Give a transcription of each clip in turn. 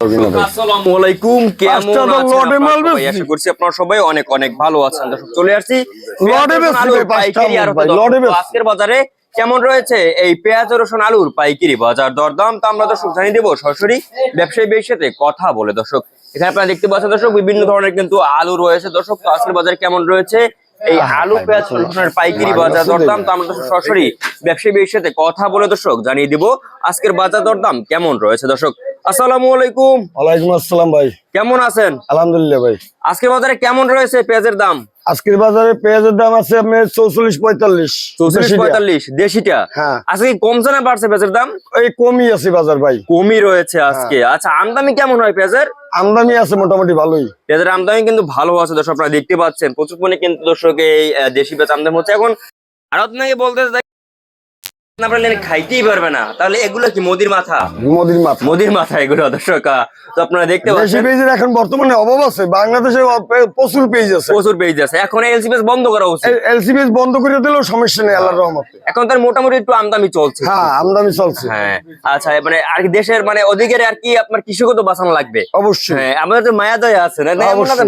আসসালামু আলাইকুম। কেমন আছেন। আশা করছি আপনারা সবাই অনেক অনেক ভালো আছেন। দর্শক চলে আসছি। আজকের বাজারে রয়েছে এই পেঁয়াজ রসুন আলুর পাইকারি বাজার দরদাম? তো আমরা দর্শক জানিয়ে দেবো। সরাসরি ব্যবসায়ী সাথে কথা বলে দর্শক। এখানে আপনারা দেখতে পাচ্ছেন দর্শক বিভিন্ন ধরনের কিন্তু আলু রয়েছে। দর্শক তো আজকের বাজার কেমন রয়েছে? এই আলু পেঁয়াজ রসুনের পাইকারি বাজার দরদাম। তো আমরা দর্শক সরাসরি ব্যবসায়ী সাথে কথা বলে দর্শক জানিয়ে দিব। আজকের বাজার দরদাম কেমন রয়েছে দর্শক? আসসালামু আলাইকুম। ওয়ালাইকুম আসসালাম ভাই। কেমন আছেন? আলহামদুলিল্লাহ ভাই। আজকের বাজারে কেমন রয়েছে পেঁয়াজের দাম? আজকের বাজারে পেঁয়াজের দাম আছে আপনার চৌচল্লিশ পঁয়তাল্লিশ। দেশি পঁয়তাল্লিশ দেশিটা? হ্যাঁ। আজকে কমছে না বাড়ছে পেঁয়াজের দাম? এই কমই আছে বাজার ভাই। কমই রয়েছে আজকে। আচ্ছা আমদানি কেমন হয় পেঁয়াজের? আমদানি আছে মোটামুটি ভালোই। পেঁয়াজের আমদানি কিন্তু ভালো আছে দর্শক আপনারা দেখতে পাচ্ছেন। প্রচুর পরিমাণে কিন্তু দর্শক এই দেশি পেঁয়াজ আমদানি হচ্ছে। এখন আর আপনাকে বলতে না পারলে খাইতেই পারবে না। তাহলে এগুলো কি মোদির মাথা? মোদির মাথা। মোদির মাথা এগুলো দর্শক তো আপনারা দেখতে পাচ্ছেন। এখন বর্তমানে অভাব আছে বাংলাদেশে প্রচুর পেঁয়াজ আছে। প্রচুর পেজ আছে। এখন এলসি বন্ধ করা উচিত। এলসি বন্ধ করে দিলেও সমস্যা নেই আল্লাহর রহমতে। এখন তার মোটামুটি একটু আমদানি চলছে। হ্যাঁ আমদানি চলছে। হ্যাঁ আচ্ছা মানে আর দেশের মানে অধিকারে আর কি আপনার কৃষকও তো বাঁচানো লাগবে? অবশ্যই। হ্যাঁ আমাদের তো মায়া দয়া আছে না।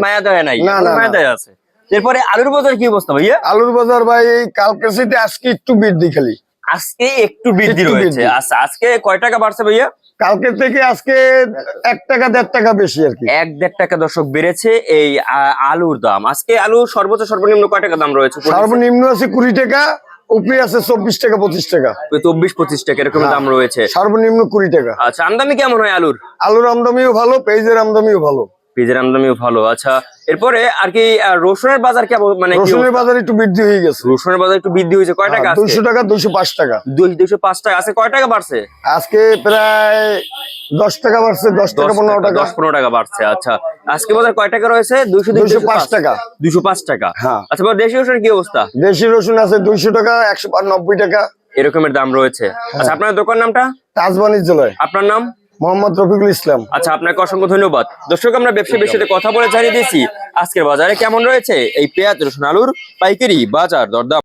মায়া দয়া নাই। মায়া। দয়া আছে। এরপরে আলুর বাজার কি অবস্থা ভাইয়া? আলুর বাজার ভাই কালকে আজকে একটু বৃদ্ধি খালি। আজকে একটু বৃদ্ধি রয়েছে। আচ্ছা আজকে কয় টাকা বাড়ছে ভাইয়া? কালকে থেকে আজকে এক টাকা দেড় টাকা বেশি আর কি। এক দেড় টাকা দর্শক বেড়েছে এই আলুর দাম। আজকে আলু সর্বোচ্চ সর্বনিম্ন কয় টাকা দাম রয়েছে? সর্বনিম্ন আছে কুড়ি টাকা উপরে আছে চব্বিশ টাকা পঁচিশ টাকা। চব্বিশ পঁচিশ টাকা এরকম হ্যাঁ। দাম রয়েছে। সর্বনিম্ন কুড়ি টাকা। আচ্ছা আমদানি কেমন হয় আলুর? আলুর আমদামিও ভালো পেঁয়াজের আমদামিও ভালো। পেঁয়াজের আমদানিও ভালো আচ্ছা। এরপরে আর কি রসুনের বাজার কেমন মানে রসুনের বাজার একটু বৃদ্ধি হয়ে গেছে। রসুনের বাজার একটু বৃদ্ধি হয়েছে। কয় টাকা দুইশো টাকা দুইশো পাঁচ টাকা। দুই দুইশো পাঁচ টাকা। আছে কয় টাকা বাড়ছে? আজকে প্রায় দশ টাকা বাড়ছে দশ টাকা পনেরো টাকা দশ পনেরো টাকা বাড়ছে। আচ্ছা আজকে বাজার কয় টাকা রয়েছে? দুইশো দুইশো পাঁচ। টাকা। দুইশো পাঁচ টাকা। হ্যাঁ। আচ্ছা দেশি রসুনের কি অবস্থা? দেশি রসুন আছে দুইশো টাকা একশো নব্বই টাকা। এরকমের দাম রয়েছে। হ্যাঁ। আচ্ছা আপনার দোকান নামটা? তাজ বাণিজ্যালয় আপনার নাম? মোহাম্মদ রফিকুল ইসলাম। আচ্ছা আপনাকে অসংখ্য ধন্যবাদ। দর্শক, আমরা ব্যবসা সাথে কথা বলে জানিয়ে দিয়েছি, আজকের বাজারে কেমন রয়েছে? এই পেঁয়াজ, রসুন, আলুর পাইকারি বাজার দরদাম।